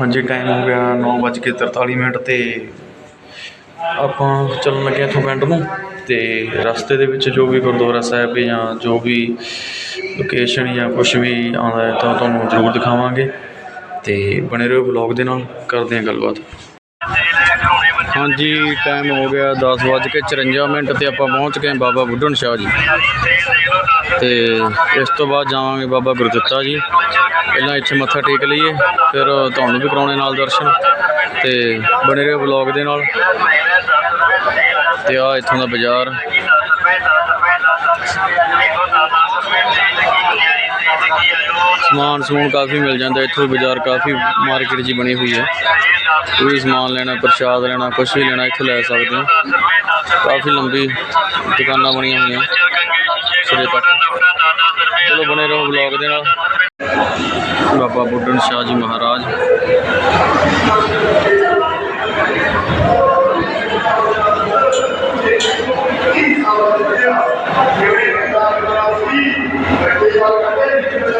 ਹਾਂਜੀ ਟਾਈਮ ਹੋ ਗਿਆ 9:43 ਮਿੰਟ ਤੇ ਆਪਾਂ ਚੱਲਣ ਲੱਗੇ ਹਾਂ ਇੱਥੋਂ ਪਿੰਡ ਨੂੰ ਅਤੇ ਰਸਤੇ ਦੇ ਵਿੱਚ ਜੋ ਵੀ ਗੁਰਦੁਆਰਾ ਸਾਹਿਬ ਜਾਂ ਜੋ ਵੀ ਲੋਕੇਸ਼ਨ ਜਾਂ ਕੁਛ ਵੀ ਆਉਂਦਾ ਹੈ ਤਾਂ ਤੁਹਾਨੂੰ ਜ਼ਰੂਰ ਦਿਖਾਵਾਂਗੇ ਅਤੇ ਬਣੇ ਰਹੋ ਵਲੌਗ ਦੇ ਨਾਲ, ਕਰਦੇ ਹਾਂ ਗੱਲਬਾਤ। ਹਾਂਜੀ ਟਾਈਮ ਹੋ ਗਿਆ 10:54 ਮਿੰਟ ਤੇ ਆਪਾਂ ਪਹੁੰਚ ਗਏ ਬਾਬਾ ਬੁੱਢਣ ਸ਼ਾਹ ਜੀ। ਤੇ ਇਸ ਤੋਂ ਬਾਅਦ ਜਾਵਾਂਗੇ ਬਾਬਾ ਗੁਰਦਿੱਤਾ ਜੀ। ਪਹਿਲਾਂ ਇੱਥੇ ਮੱਥਾ ਟੇਕ ਲਈਏ, ਫਿਰ ਤੁਹਾਨੂੰ ਵੀ ਕਰਾਉਣੇ ਨਾਲ ਦਰਸ਼ਨ ਤੇ ਬਣੇ ਰਹੋ ਵਲੌਗ ਦੇ ਨਾਲ। ਤੇ ਆ ਇੱਥੋਂ ਦਾ ਬਾਜ਼ਾਰ। ਸਮਾਨ ਸਮੂਨ ਕਾਫੀ ਮਿਲ ਜਾਂਦਾ, ਇੱਥੋਂ ਬਾਜ਼ਾਰ ਕਾਫੀ ਮਾਰਕੀਟ ਜੀ ਬਣੀ ਹੋਈ ਹੈ। ਕੋਈ ਸਮਾਨ ਲੈਣਾ, ਪ੍ਰਸ਼ਾਦ ਲੈਣਾ ਕੁਝ ਵੀ ਲੈਣਾ, ਇੱਥੋਂ ਲੈ ਸਕਦੇ ਹੋ। ਕਾਫੀ ਲੰਬੀ ਦੁਕਾਨਾਂ ਬਣੀਆਂ ਹੋਈਆਂ ਸਿਰੇ ਤੱਕ। ਚਲੋ ਬਣੇ ਰਹੋ ਵਲੌਗ ਦੇ ਨਾਲ। ਬਾਬਾ ਬੁੱਢਣ ਸ਼ਾਹ ਜੀ ਮਹਾਰਾਜ। ਜੈ Gracias.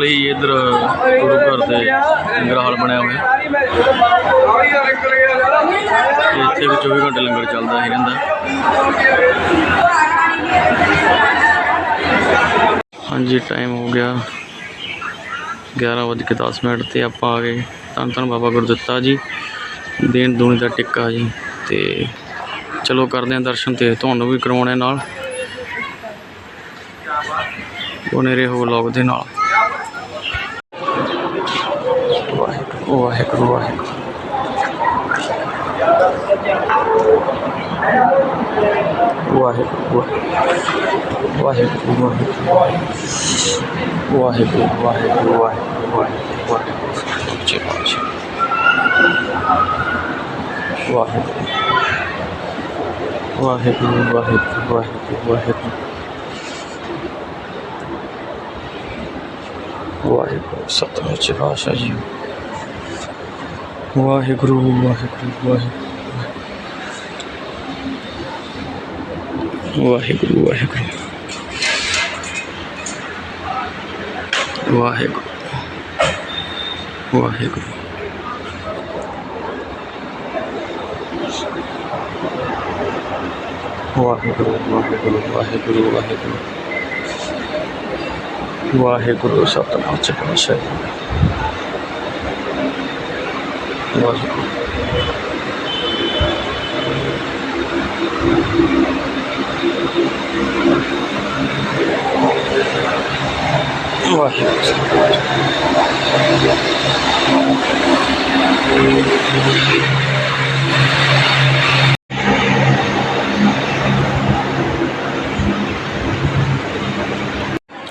ਨਾਲ ਹੀ ਇਧਰ ਗੁਰੂ ਘਰ ਦੇ ਲੰਗਰ ਹਾਲ ਬਣਿਆ ਹੋਇਆ। ਤੇ ਇੱਥੇ ਵੀ 24 ਘੰਟੇ ਲੰਗਰ ਚੱਲਦਾ ਹੀ ਰਹਿੰਦਾ। ਹਾਂਜੀ ਟਾਈਮ ਹੋ ਗਿਆ 11:10 ਮਿੰਟ ਤੇ ਆਪਾਂ ਆ ਗਏ ਧੰਨ ਧੰਨ ਬਾਬਾ ਗੁਰਦਿੱਤਾ ਜੀ, ਦੇਣ ਦੂਣੀ ਦਾ ਟਿੱਕਾ ਜੀ। ਤੇ ਚਲੋ ਕਰਦੇ ਹਾਂ ਦਰਸ਼ਨ ਤੇ, ਤੁਹਾਨੂੰ ਵੀ ਕਰਵਾਉਣੇ ਨਾਲ। ਬਣੇ ਰਹੋ ਵਲੌਗ ਦੇ ਨਾਲ। ਵਾਹਿਗੁਰੂ ਵਾਹਿਗੁਰੂ। ਵਾਹਿਗੁਰੂ ਵਾਹਿਗੁਰੂ। ਵਾਹਿਗੁਰੂ ਵਾਹਿਗੁਰੂ। ਵਾਹਿਗੁਰੂ ਵਾਹਿਗੁਰੂ ਵਾਹਿਗੁਰੂ ਵਾਹਿਗੁਰੂ। ਵਾਹਿਗੁਰੂ ਵਾਹਿਗੁਰੂ ਵਾਹਿਗੁਰੂ ਵਾਹਿਗੁਰੂ। ਵਾਹਿਗੁਰੂ ਵਾਹਿਗੁਰੂ ਸਤਿਗੁਰ। ਜੀ ਪਾਤਸ਼ਾਹ ਜੀ ਵਾਹਿਗੁਰੂ ਵਾਹਿਗੁਰੂ ਵਾਹਿਗੁਰੂ। ਵਾਹਿਗੁਰੂ ਵਾਹਿਗੁਰੂ। ਵਾਹਿਗੁਰੂ। ਵਾਹਿਗੁਰੂ। ਵਾਹਿਗੁਰੂ ਵਾਹਿਗੁਰੂ ਵਾਹਿਗੁਰੂ ਵਾਹਿਗੁਰੂ। ਵਾਹਿਗੁਰੂ ਸਤਨਾਮ ਸੱਚੇ ਪਾਤਸ਼ਾਹ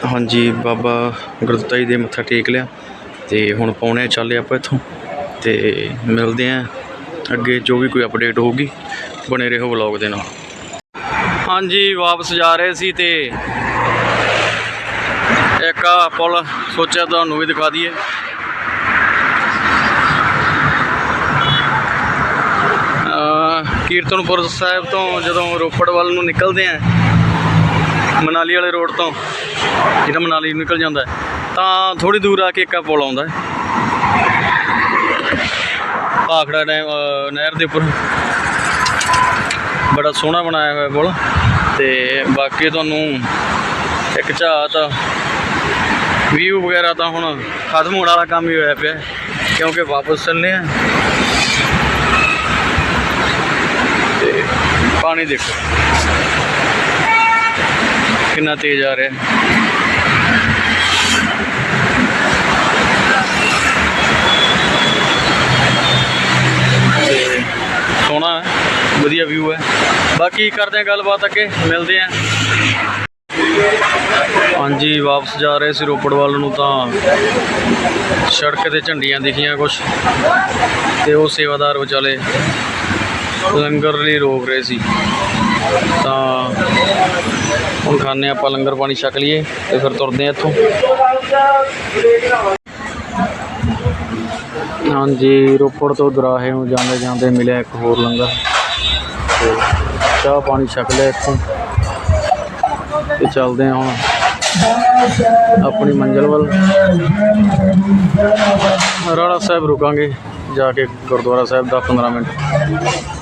ਹਾਂਜੀ, ਬਾਬਾ ਗੁਰਦਿੱਤਾ ਜੀ ਦੇ ਮੱਥਾ ਟੇਕ ਲਿਆ ਤੇ ਹੁਣ ਪੌਣੇ ਚੱਲੇ ਆਪਾਂ ਇੱਥੋਂ। ਤੇ ਮਿਲਦੇ ਆਂ ਅੱਗੇ ਜੋ ਵੀ ਕੋਈ ਅਪਡੇਟ ਹੋਊਗੀ, ਬਣੇ ਰਹੋ ਵਲੌਗ ਦੇ ਨਾਲ। ਹਾਂਜੀ, ਵਾਪਸ ਜਾ ਰਹੇ ਸੀ ਤੇ ਇੱਕ ਆ ਪੁਲ ਸੋਚਿਆ ਤੁਹਾਨੂੰ ਵੀ ਦਿਖਾ ਦਈਏ। ਕੀਰਤਨਪੁਰ ਸਾਹਿਬ ਤੋਂ ਜਦੋਂ ਰੋਪੜ ਵੱਲ ਨੂੰ ਨਿਕਲਦੇ ਆਂ ਮਨਾਲੀ ਵਾਲੇ ਰੋਡ ਤੋਂ, ਜਿਹੜਾ ਮਨਾਲੀ ਨੂੰ ਨਿਕਲ ਜਾਂਦਾ ਤਾਂ ਥੋੜੀ ਦੂਰ ਆ ਕੇ ਇੱਕ ਆ ਪੁਲ ਆਉਂਦਾ ਭਾਖੜਾ ਡੈਮ ਨਹਿਰ ਦੇ ਉੱਪਰ। ਬੜਾ ਸੋਹਣਾ ਬਣਾਇਆ ਹੋਇਆ ਪੁਲ। ਤੇ ਬਾਕੀ ਤੁਹਾਨੂੰ ਇੱਕ ਝਾਤ ਵਿਊ ਵਗੈਰਾ ਤਾਂ ਹੁਣ ਖਤਮ ਹੋਣ ਵਾਲਾ ਕੰਮ ਹੀ ਹੋਇਆ ਪਿਆ ਕਿਉਂਕਿ ਵਾਪਸ ਚੱਲਨੇ ਆ ਤੇ ਪਾਣੀ ਦੇਖੋ। ਕਿੰਨਾ ਤੇਜ਼ ਆ ਰਿਹਾ। ਸੋਹਣਾ ਹੈ, ਵਧੀਆ ਵਿਊ ਹੈ। ਬਾਕੀ ਕਰਦੇ ਹਾਂ ਗੱਲਬਾਤ ਅੱਗੇ, ਮਿਲਦੇ ਹਾਂ। ਹਾਂਜੀ, ਵਾਪਸ ਜਾ ਰਹੇ ਸੀ ਰੋਪੜ ਵੱਲ ਨੂੰ ਤਾਂ ਸੜਕ ਤੇ ਝੰਡੀਆਂ ਦਿਖੀਆਂ ਕੁਛ। ਤੇ ਉਹ ਸੇਵਾਦਾਰ ਵਿਚਾਲੇ ਲੰਗਰ ਲਈ ਰੋਕ ਰਹੇ ਸੀ। ਤਾਂ ਹੁਣ ਖਾਣੇ ਆਪਾਂ ਲੰਗਰ ਪਾਣੀ ਛਕ ਲਈਏ ਤੇ ਫਿਰ ਤੁਰਦੇ ਹਾਂ ਇੱਥੋਂ। ਹਾਂਜੀ, ਰੋਪੜ ਤੋਂ ਦਰਾਹੇ ਨੂੰ ਜਾਂਦੇ ਜਾਂਦੇ ਮਿਲਿਆ ਇੱਕ ਹੋਰ ਲੰਗਰ। ਤੇ ਚਾਹ ਪਾਣੀ ਛਕ ਲਿਆ ਇੱਥੋਂ। ਤੇ ਚੱਲਦੇ ਹਾਂ ਹੁਣ ਆਪਣੀ ਮੰਜ਼ਿਲ ਵੱਲ। ਰਾਣਾ ਸਾਹਿਬ ਰੁਕਾਂਗੇ, ਜਾ ਕੇ ਗੁਰਦੁਆਰਾ ਸਾਹਿਬ ਦਾ 15 ਮਿੰਟ।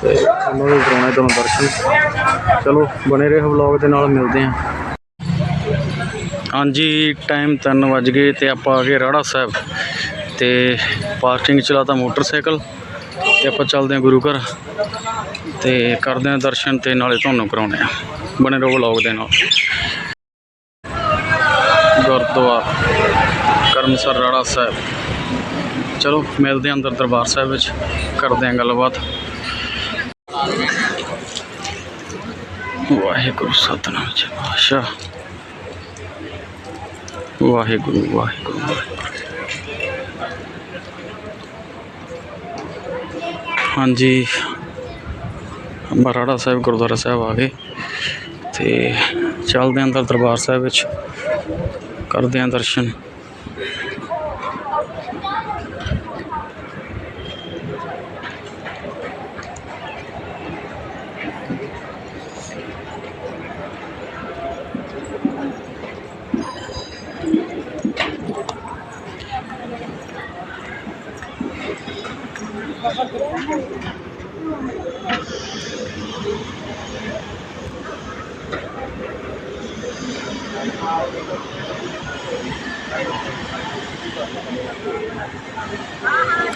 ਤੇ ਉਹਨਾਂ ਦੇ ਕਰਾਉਣੇ ਤੁਹਾਨੂੰ ਦਰਸ਼ਨ। ਚਲੋ, ਬਣੇ ਰਹੋ ਵਲੌਗ ਦੇ ਨਾਲ, ਮਿਲਦੇ ਹਾਂ। ਹਾਂਜੀ ਟਾਈਮ 3 ਵੱਜ ਗਏ ਤੇ ਆਪਾਂ ਆ ਗਏ ਰਾੜਾ ਸਾਹਿਬ। ਤੇ ਪਾਰਕਿੰਗ ਚਲਾਤਾ ਮੋਟਰਸਾਈਕਲ ਤੇ ਆਪਾਂ ਚੱਲਦੇ ਹਾਂ ਗੁਰੂ ਘਰ ਤੇ ਕਰਦੇ ਹਾਂ ਦਰਸ਼ਨ ਤੇ ਨਾਲੇ ਤੁਹਾਨੂੰ ਕਰਾਉਣੇ ਆ ਬਣੇ ਰਹੋ ਵਲੌਗ ਦੇ ਨਾਲ। ਗੁਰਦੁਆਰਾ ਕਰਮਸਰ ਰਾੜਾ ਸਾਹਿਬ। ਚਲੋ, ਮਿਲਦੇ ਹਾਂ ਅੰਦਰ ਦਰਬਾਰ ਸਾਹਿਬ ਵਿੱਚ। ਕਰਦੇ ਹਾਂ ਗੱਲਬਾਤ। ਵਾਹਿਗੁਰੂ ਸਤਨਾਮ ਜੀ ਪਾਤਸ਼ਾਹ ਵਾਹਿਗੁਰੂ ਵਾਹਿਗੁਰੂ। ਹਾਂਜੀ। ਮਰਾੜਾ ਸਾਹਿਬ, ਗੁਰਦੁਆਰਾ ਸਾਹਿਬ ਆ ਗਏ ਤੇ ਚੱਲਦੇ ਹਾਂ ਅੰਦਰ ਦਰਬਾਰ ਸਾਹਿਬ ਵਿੱਚ, ਕਰਦੇ ਹਾਂ ਦਰਸ਼ਨ।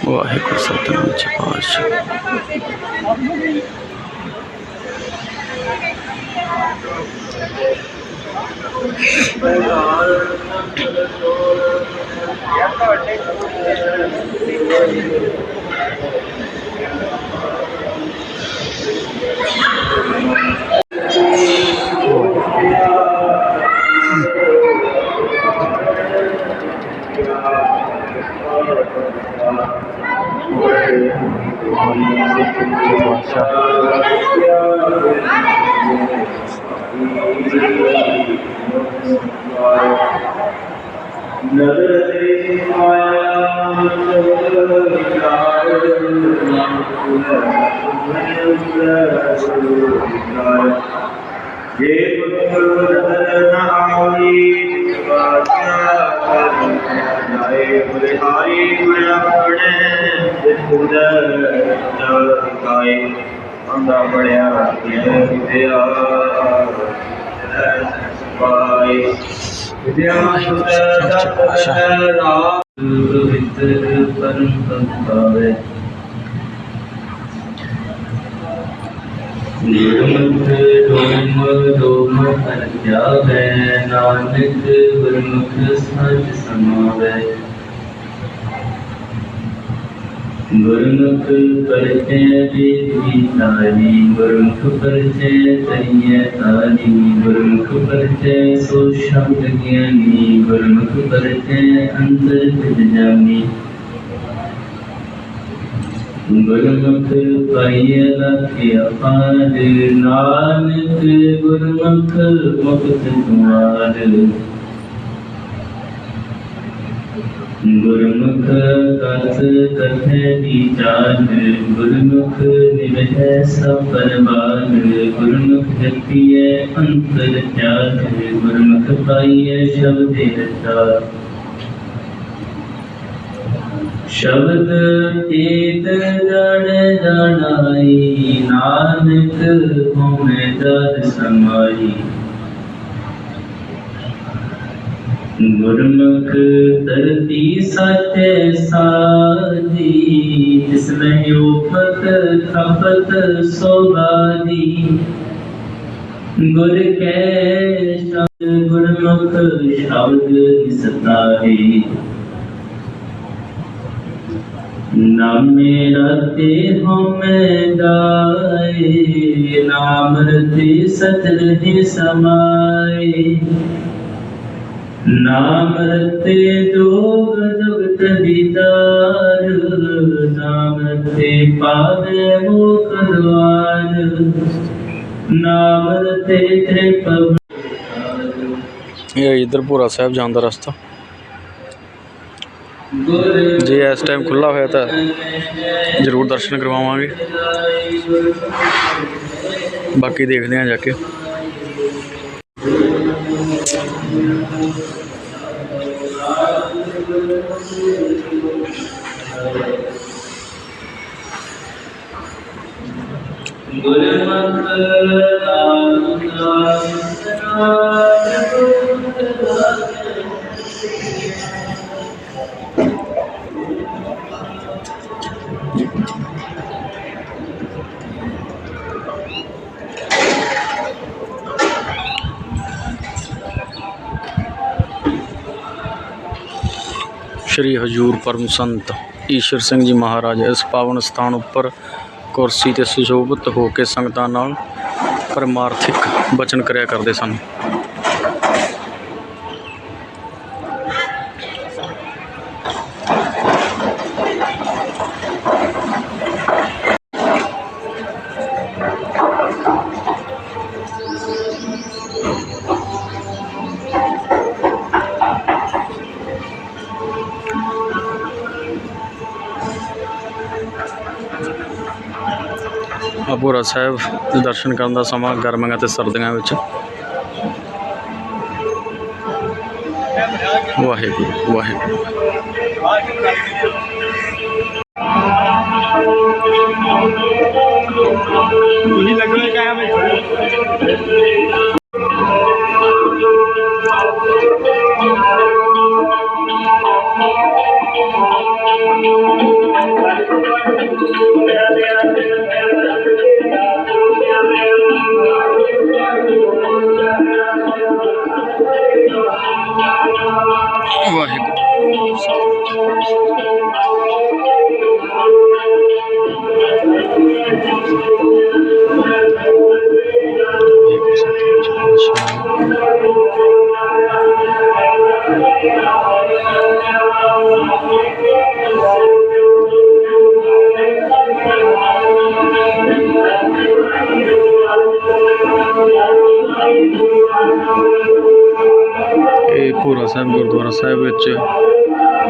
ਵਾਹਿਗੁਰੂ ਸਤਨਾਮ ਜੀ ਪਾਤਸ਼ਾਹ ਨਦਰ ਤੇਰੀ ਮਾਇਆ ਸਬਦ ਵਿਕਾਰ ਨਾਮ ਸੁਨ ਜੇ ਪੁੱਤਰ ਨਦਰ ਨ ਆਵੀ ਵਾਚਾ ਕਰ ਜਾਏ ਬਲਿਹਾਰੀ ਗੁਣ ਆਪਣੇ ਜਿੰਦ ਜਲ ਅੰਦਾ ਬੜਿਆ ਵਿਦਿਆ ਪਾਈ ਵਿਦਿਆ ਸੁਤ ਸਤ ਰਾਮ ਪਵਿੱਤਰ ਪਰਮ ਪਵਿੱਤਰ ਨਿਰਮਤ ਡੋਮ ਡੋਮ ਅਰਜਾਵੇ ਨਾਨਕ ਗੁਰਮੁਖ ਸਚ ਸਮਾਵੇ ਗੁਰਮੁਖ ਪਰਚੈ ਦੀ ਤਾਰੀ ਗੁਰਮੁਖ ਪਰਚੈ ਤਈਐ ਤਾਰੀ ਗੁਰਮੁਖ ਪਰਚੈ ਸੋ ਸ਼ਬਦ ਗਿਆਨੀ ਗੁਰਮੁਖ ਪਰਚੈ ਅੰਤਰ ਵਿਦ ਜਾਨੀ ਗੁਰਮੁਖ ਪਾਈਐ ਲਖਿ ਅਪਾਰ, ਨਾਨਕ ਗੁਰਮੁਖ ਮੁਕਤ ਦੁਆਰ ਗੁਰਮੁਖ ਕਥ ਕਥੈ ਵਿਚਾਰ ਗੁਰਮੁਖ ਨਿਵਹਿ ਸਭ ਪਰਵਾਰ ਗੁਰਮੁਖ ਜਪੀਐ ਅੰਤਰ ਚਾਰ ਗੁਰਮੁਖ ਪਾਈਐ ਸ਼ਬਦੇ ਰਚਾ ਸ਼ਬਦ ਏਤ ਜੜ ਜਣਾਈ, ਨਾਨਕ ਹੋਮੇ ਦਰ ਸਮਾਈ। ਗੁਰਮੁਖ ਧਰਤੀ ਸੱਚੇ ਸਾਜੀ ਜਿਸ ਮੈਂ ਉਪਤ ਖਪਤ ਸੋਭਾਦੀ ਗੁਰ ਕੈ ਸ਼ਬਦ, ਗੁਰਮੁਖ ਸ਼ਬਦ ਨਿਸਤਾਰੀ ਨਾਮੇ ਰਤੇ ਹਮੇ ਦਾਏ ਨਾਮ ਰਤੇ ਸਤਿ ਸਮਾਏ ਨਾਮ ਰਤੇ ਜੋਗ ਜਗਤ ਦੀਦਾਰ ਨਾਮ ਰਤੇ ਪਾਵੇ ਮੁਖ ਦਵਾਰ ਨਾਮ ਰਤੇ ਤ੍ਰਿਪਵ ਇਹ ਹੈ ਭੋਰਾ ਸਾਹਿਬ ਜਾਣ ਦਾ ਰਸਤਾ ਜੇ ਇਸ ਟਾਈਮ ਖੁੱਲਾ ਹੋਇਆ ਤਾਂ ਜ਼ਰੂਰ ਦਰਸ਼ਨ ਕਰਵਾਵਾਂਗੇ ਬਾਕੀ ਦੇਖਦੇ ਹਾਂ ਜਾ ਕੇ ਗੁਰਮਤਿ ਨਾਮ ਹਜੂਰ ਪਰਮ ਸੰਤ ਈਸ਼ਰ ਸਿੰਘ ਜੀ ਮਹਾਰਾਜ ਇਸ ਪਾਵਨ ਸਥਾਨ ਉੱਪਰ ਕੁਰਸੀ ਤੇ ਸੁਸ਼ੋਭਿਤ ਹੋ ਕੇ ਸੰਗਤਾਂ ਨਾਲ ਪਰਮਾਰਥਿਕ ਬਚਨ ਕਰਿਆ ਕਰਦੇ ਸਨ। ਅਪੂਰਾ ਸਾਹਿਬ ਦੇ ਦਰਸ਼ਨ ਕਰਨ ਦਾ ਸਮਾਂ ਗਰਮੀਆਂ ਤੇ ਸਰਦੀਆਂ ਵਿੱਚ। ਵਾਹਿਗੁਰੂ ਵਾਹਿਗੁਰੂ। ਤੁਸੀਂ ਲੱਗਣਾ ਕਾਇਆ ਵਿੱਚ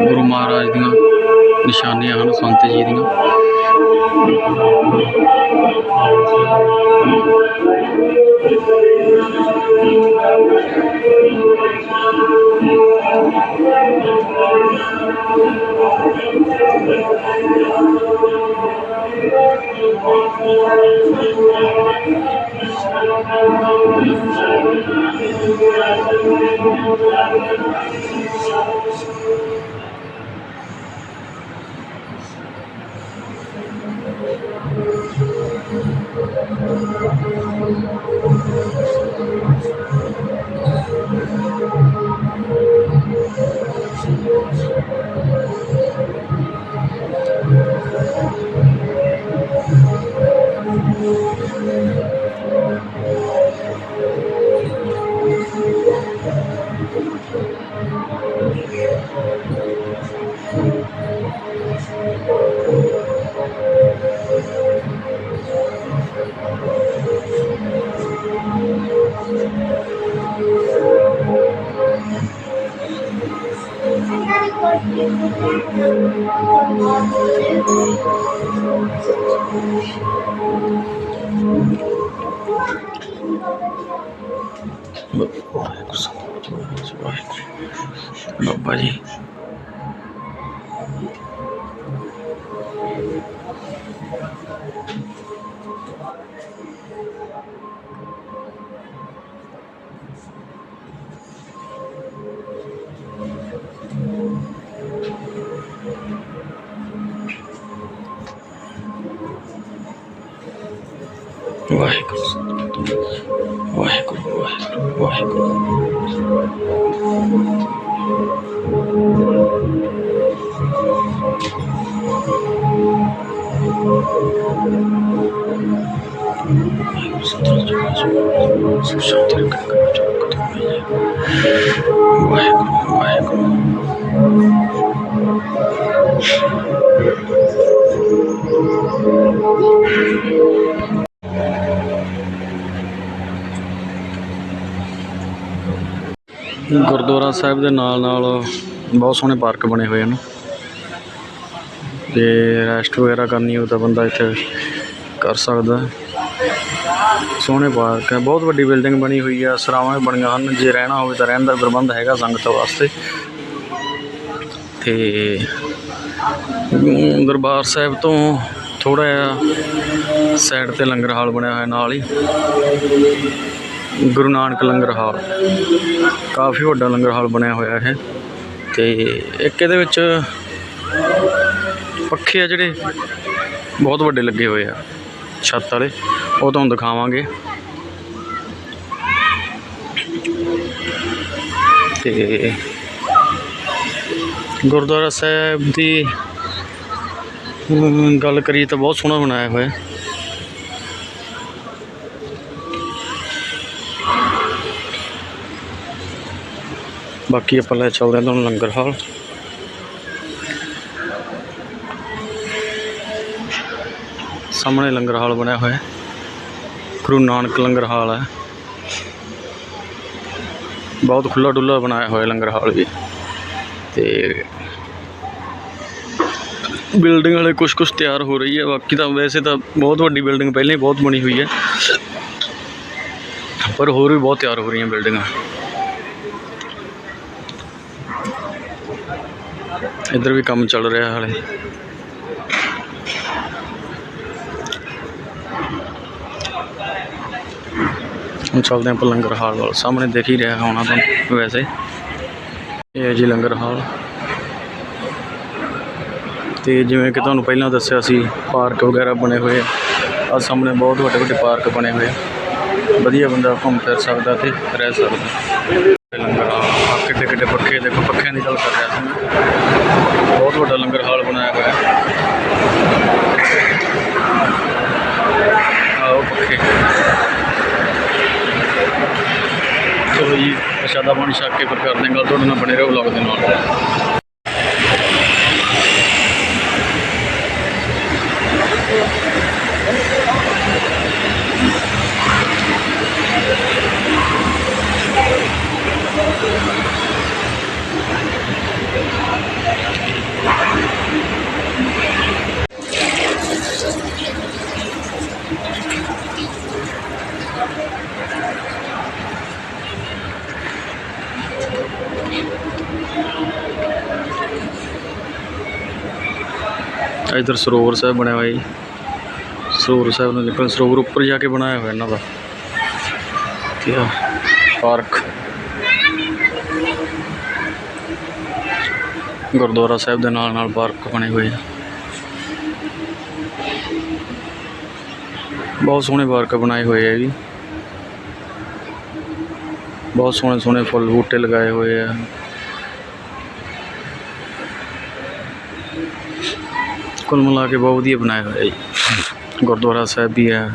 ਗੁਰੂ ਮਹਾਰਾਜ ਦੀਆਂ ਨਿਸ਼ਾਨੀਆਂ ਹਨ ਸੰਤ ਜੀ ਦੀਆਂ। ਵਾਹਿਗੁਰੂ ਬਾਬਾ ਜੀ ਸਤਿਨਾਮ ਸੁਖ ਸ਼ਾਂਤੀ ਰੱਖਣ ਦਾ ਵਾਹਿਗੁਰੂ ਵਾਹਿਗੁਰੂ ਗੁਰਦੁਆਰਾ ਸਾਹਿਬ ਦੇ ਨਾਲ ਨਾਲ ਬਹੁਤ ਸੋਹਣੇ ਪਾਰਕ ਬਣੇ ਹੋਏ ਹਨ। ਤੇ ਰੈਸਟ ਵਗੈਰਾ ਕਰਨੀ ਹੋ ਤਾਂ ਬੰਦਾ ਇੱਥੇ ਕਰ ਸਕਦਾ। ਸੋਹਣੇ ਪਾਰਕ ਹੈ, ਬਹੁਤ ਵੱਡੀ ਬਿਲਡਿੰਗ ਬਣੀ ਹੋਈ ਆ, ਸਰਾਵਾਂ ਵੀ ਬਣੀਆਂ ਹਨ, ਜੇ ਰਹਿਣਾ ਹੋਵੇ ਤਾਂ ਰਹਿਣ ਦਾ ਪ੍ਰਬੰਧ ਹੈਗਾ ਸੰਗਤ ਵਾਸਤੇ। ਤੇ ਦਰਬਾਰ ਸਾਹਿਬ ਤੋਂ ਥੋੜਾ ਜਿਹਾ ਸਾਈਡ ਤੇ ਲੰਗਰ ਹਾਲ ਬਣਿਆ ਹੋਇਆ ਨਾਲ ਹੀ। ਗੁਰੂ ਨਾਨਕ ਲੰਗਰ ਹਾਲ। ਕਾਫੀ ਵੱਡਾ ਲੰਗਰ ਹਾਲ ਬਣਿਆ ਹੋਇਆ ਹੈ ਤੇ ਇੱਕ ਇਹਦੇ ਵਿੱਚ ਪੱਖੇ ਆ ਜਿਹੜੇ, ਬਹੁਤ ਵੱਡੇ ਲੱਗੇ ਹੋਏ ਆ, ਛੱਤ ਵਾਲੇ। ਉਹ ਤੁਹਾਨੂੰ ਦਿਖਾਵਾਂਗੇ। ਤੇ ਗੁਰਦੁਆਰਾ ਸਾਹਿਬ ਦੀ ਗੱਲ ਕਰੀਏ ਤਾਂ ਬਹੁਤ ਸੋਹਣਾ ਬਣਾਇਆ ਹੋਇਆ। ਹੈ ਬਾਕੀ ਆਪਾਂ ਲੈ ਚੱਲਦੇ ਹਾਂ ਤੁਹਾਨੂੰ ਲੰਗਰ ਹਾਲ। ਸਾਹਮਣੇ ਲੰਗਰ ਹਾਲ ਬਣਿਆ ਹੋਇਆ। ਹੈ ਗੁਰੂ ਨਾਨਕ ਲੰਗਰ ਹਾਲ ਹੈ। ਬਹੁਤ ਖੁੱਲਾ ਡੁੱਲਾ ਬਣਾਇਆ ਹੋਇਆ ਲੰਗਰ ਹਾਲ ਵੀ। ਤੇ ਬਿਲਡਿੰਗ ਵਾਲੇ ਕੁਝ ਕੁਝ ਤਿਆਰ ਹੋ ਰਹੀ ਹੈ। ਬਾਕੀ ਤਾਂ ਵੈਸੇ ਤਾਂ ਬਹੁਤ ਵੱਡੀ ਬਿਲਡਿੰਗ ਪਹਿਲਾਂ ਹੀ ਬਹੁਤ ਬਣੀ ਹੋਈ ਹੈ। ਪਰ ਹੋਰ ਵੀ ਬਹੁਤ ਤਿਆਰ ਹੋ ਰਹੀਆਂ ਬਿਲਡਿੰਗਾਂ। ਇੱਧਰ ਵੀ ਕੰਮ ਚੱਲ ਰਿਹਾ ਹਾਲੇ। ਹੁਣ ਚੱਲਦੇ ਹਾਂ ਆਪਾਂ ਲੰਗਰ ਹਾਲ ਵੱਲ। ਸਾਹਮਣੇ ਦਿਖ ਹੀ ਰਿਹਾ ਹੋਣਾ ਤੁਹਾਨੂੰ ਵੈਸੇ। ਇਹ ਹੈ ਜੀ ਲੰਗਰ ਹਾਲ। ਤੇ ਜਿਵੇਂ ਕਿ ਤੁਹਾਨੂੰ ਪਹਿਲਾਂ ਦੱਸਿਆ ਸੀ, ਪਾਰਕ ਵਗੈਰਾ ਬਣੇ ਹੋਏ ਆ। ਆਹ ਸਾਹਮਣੇ ਬਹੁਤ ਵੱਡੇ ਵੱਡੇ ਪਾਰਕ ਬਣੇ ਹੋਏ ਆ। ਵਧੀਆ ਬੰਦਾ ਘੁੰਮ ਫਿਰ ਸਕਦਾ ਤੇ ਰਹਿ ਸਕਦਾ। ਲੰਗਰ ਹਾਲ। ਆਹ ਕਿੱਡੇ ਕਿੱਡੇ ਪੱਖੇ, ਦੇਖੋ ਪੱਖਿਆਂ ਦੀ ਗੱਲ ਕਰ ਰਿਹਾ ਸੀ ਮੈਂ ਬਹੁਤ ਵੱਡਾ ਲੰਗਰ ਹਾਲ ਬਣਾਇਆ ਹੋਇਆ ਹੈ ਆਓ ਪੱਖੇ ਚਲੋ ਜੀ ਪ੍ਰਸ਼ਾਦਾ ਪਾਣੀ ਛੱਕ ਕੇ ਫਿਰ ਕਰਦੇ ਹਾਂ ਗੱਲ ਤੁਹਾਡੇ ਨਾਲ ਬਣੇ ਰਹੋ ਵਲੌਗ ਦੇ ਨਾਲ। ਇੱਧਰ ਸਰੋਵਰ ਸਾਹਿਬ ਬਣਿਆ ਹੋਇਆ ਜੀ। ਸਰੋਵਰ ਸਾਹਿਬ ਨੂੰ ਨਿਕਲਣ ਸਰੋਵਰ ਉੱਪਰ ਜਾ ਕੇ ਬਣਾਇਆ ਹੋਇਆ ਇਹਨਾਂ ਦਾ। ਤੇ ਆ ਪਾਰਕ। ਗੁਰਦੁਆਰਾ ਸਾਹਿਬ ਦੇ ਨਾਲ ਨਾਲ ਪਾਰਕ ਬਣੇ ਹੋਏ ਆ। ਬਹੁਤ ਸੋਹਣੇ ਪਾਰਕ ਬਣਾਏ ਹੋਏ ਆ ਜੀ। ਬਹੁਤ ਸੋਹਣੇ ਸੋਹਣੇ ਫੁੱਲ ਬੂਟੇ ਲਗਾਏ ਹੋਏ ਆ। ਕੁੱਲ ਮਿਲਾ ਕੇ ਬਹੁਤ ਵਧੀਆ ਬਣਾਇਆ ਹੋਇਆ ਜੀ। ਗੁਰਦੁਆਰਾ ਸਾਹਿਬ ਵੀ ਹੈ।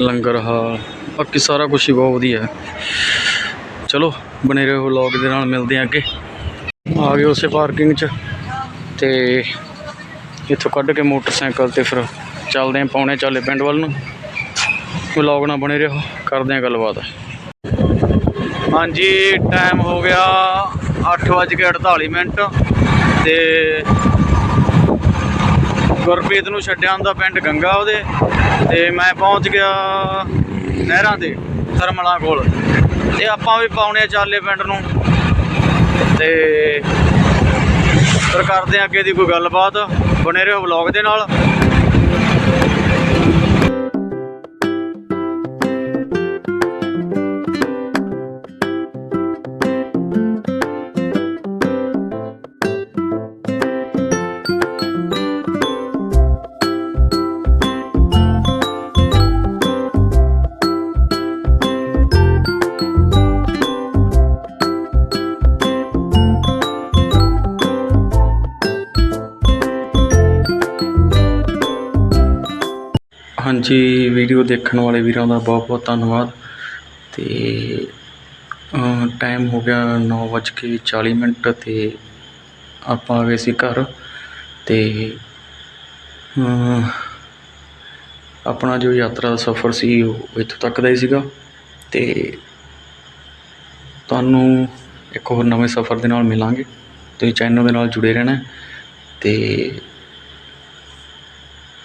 ਲੰਗਰ ਹਾਲ, ਬਾਕੀ ਸਾਰਾ ਕੁਝ ਹੀ ਬਹੁਤ ਵਧੀਆ। ਚਲੋ, ਬਣੇ ਰਹੋ ਵਲੌਗ ਦੇ ਨਾਲ, ਮਿਲਦੇ ਹਾਂ ਅੱਗੇ। ਆ ਗਏ ਉਸੇ ਪਾਰਕਿੰਗ 'ਚ ਤੇ ਇੱਥੋਂ ਕੱਢ ਕੇ ਮੋਟਰਸਾਈਕਲ ਤੇ ਫਿਰ ਚੱਲਦੇ ਹਾਂ ਪੌਣੇ ਚਾਲੇ ਪਿੰਡ ਵੱਲ ਨੂੰ। ਵਲੌਗ ਨਾਲ ਬਣੇ ਰਹੋ, ਕਰਦੇ ਹਾਂ ਗੱਲਬਾਤ। ਹਾਂਜੀ ਟਾਈਮ ਹੋ ਗਿਆ 8:48 ਮਿੰਟ। ਤੇ ਗੁਰਪ੍ਰੀਤ ਨੂੰ ਛੱਡਿਆ ਹੁੰਦਾ ਪਿੰਡ ਗੰਗਾ ਉਹਦੇ, ਤੇ ਮੈਂ ਪਹੁੰਚ ਗਿਆ ਨਹਿਰਾਂ ਤੇ, ਥਰਮਲਾ ਕੋਲ। ਤੇ ਆਪਾਂ ਵੀ ਪਾਉਣੇ ਆ ਚਾਲੇ ਪਿੰਡ ਨੂੰ। ਤੇ ਫਿਰ ਕਰਦੇ ਆ ਅੱਗੇ ਦੀ ਕੋਈ ਗੱਲਬਾਤ, ਬਣੇ ਰਹੋ ਵਲੌਗ ਦੇ ਨਾਲ। ਹਾਂਜੀ, ਵੀਡੀਓ ਦੇਖਣ ਵਾਲੇ ਵੀਰਾਂ ਦਾ ਬਹੁਤ ਬਹੁਤ ਧੰਨਵਾਦ। ਤੇ ਟਾਈਮ ਹੋ ਗਿਆ 9:40 ਮਿੰਟ ਤੇ ਆਪਾਂ ਆ ਗਏ ਸੀ ਘਰ। ਤੇ ਆਪਣਾ ਜੋ ਯਾਤਰਾ ਦਾ ਸਫ਼ਰ ਸੀ, ਉਹ ਇੱਥੋਂ ਤੱਕ ਦਾ ਹੀ ਸੀਗਾ। ਤੇ ਤੁਹਾਨੂੰ ਇੱਕ ਹੋਰ ਨਵੇਂ ਸਫ਼ਰ ਦੇ ਨਾਲ ਮਿਲਾਂਗੇ। ਤੁਸੀਂ ਚੈਨਲ ਦੇ ਨਾਲ ਜੁੜੇ ਰਹਿਣਾ ਹੈ। ਤੇ